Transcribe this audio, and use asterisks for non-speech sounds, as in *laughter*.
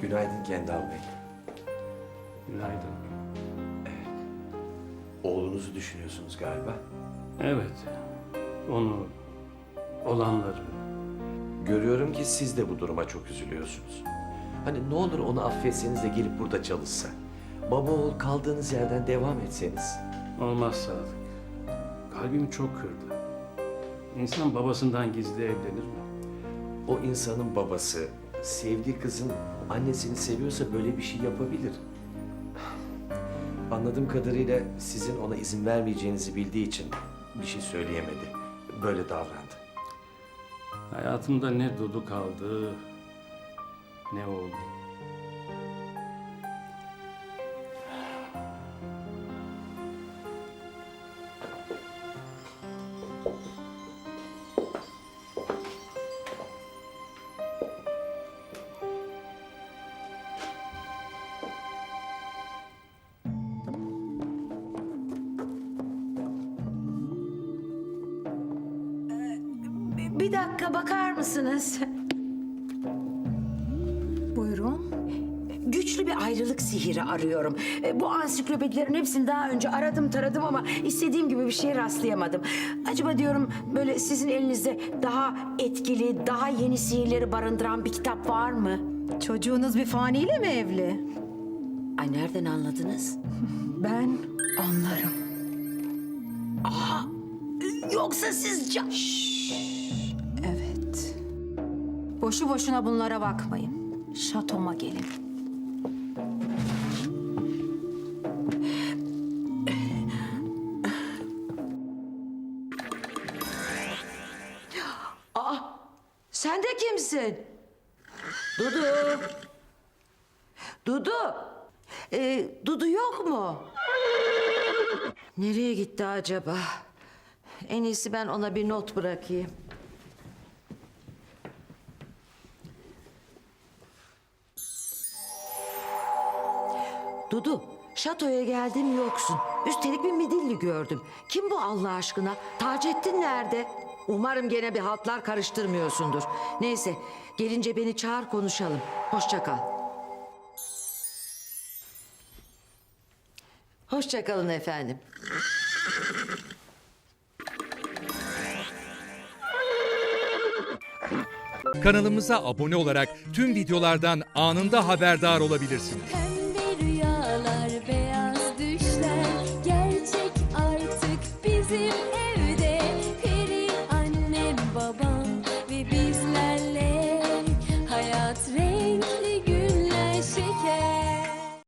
Günaydın Kendal Bey. Günaydın. Oğlunuzu düşünüyorsunuz galiba. Evet. Onu, olanları. Görüyorum ki siz de bu duruma çok üzülüyorsunuz. Hani ne olur onu affetseniz de gelip burada çalışsa. Baba oğul kaldığınız yerden devam etseniz. Olmaz Sadık. Kalbimi çok kırdı. İnsan babasından gizli evlenir mi? O insanın babası sevdiği kızın annesini seviyorsa böyle bir şey yapabilir. Anladığım kadarıyla sizin ona izin vermeyeceğinizi bildiği için bir şey söyleyemedi. Böyle davrandı. Hayatımda ne Dudu kaldı, ne oğlum. Bir dakika bakar mısınız? Buyurun. Güçlü bir ayrılık sihiri arıyorum. E, Bu ansiklopedilerin hepsini daha önce aradım taradım ama istediğim gibi bir şeye rastlayamadım. Acaba diyorum böyle sizin elinizde daha etkili, daha yeni sihirleri barındıran bir kitap var mı? Çocuğunuz bir faniyle mi evli? Ay nereden anladınız? *laughs* Ben anlarım. Yoksa siz ca- Evet. Boşu boşuna bunlara bakmayın. Şatoma gelin. Sen de kimsin? Dudu. Dudu. Ee, Dudu yok mu? Nereye gitti acaba? En iyisi ben ona bir not bırakayım. Dudu, şatoya geldim yoksun. Üstelik bir midilli gördüm. Kim bu Allah aşkına? Taceddin nerede? Umarım gene bir hatlar karıştırmıyorsundur. Neyse, gelince beni çağır konuşalım. Hoşça kal. Hoşça kalın efendim. Kanalımıza abone olarak tüm videolardan anında haberdar olabilirsiniz.